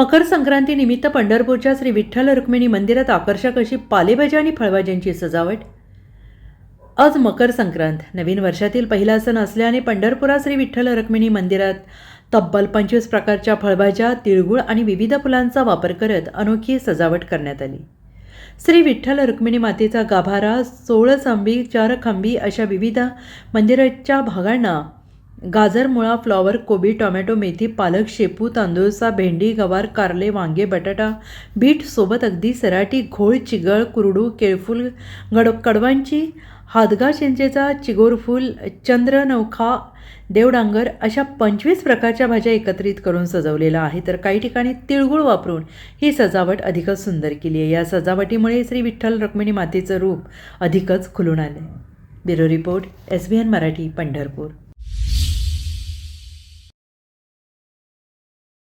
मकर संक्रांतीनिमित्त पंढरपूरच्या श्री विठ्ठल रुक्मिणी मंदिरात आकर्षक अशी पालेभाज्या आणि फळभाज्यांची सजावट. आज मकर संक्रांत नवीन वर्षातील पहिला सण असल्याने पंढरपुरात श्री विठ्ठल रुक्मिणी मंदिरात तब्बल पंचवीस प्रकारच्या फळभाज्या तिळगुळ आणि विविध फुलांचा वापर करत अनोखी सजावट करण्यात आली. श्री विठ्ठल रुक्मिणी मातेचा गाभारा सोळचांबी चारखांबी अशा विविध मंदिराच्या भागांना गाजर मुळा फ्लॉवर कोबी टोमॅटो मेथी पालक शेपू तांदूळसा भेंडी गवार कारले वांगे बटाटा बीट सोबत अगदी सराटी घोळ चिगळ कुरडू केळफूल गड कडवांची हादगा चिंचेचा चिगोरफूल चंद्रनौखा देवडांगर अशा पंचवीस प्रकारच्या भाज्या एकत्रित करून सजवलेला आहे तर काही ठिकाणी तिळगुळ वापरून ही सजावट अधिकच सुंदर केली आहे. या सजावटीमुळे श्री विठ्ठल रुक्मिणी मातेचं रूप अधिकच खुलून आलं bureau report S B N Marathi Pandharpur.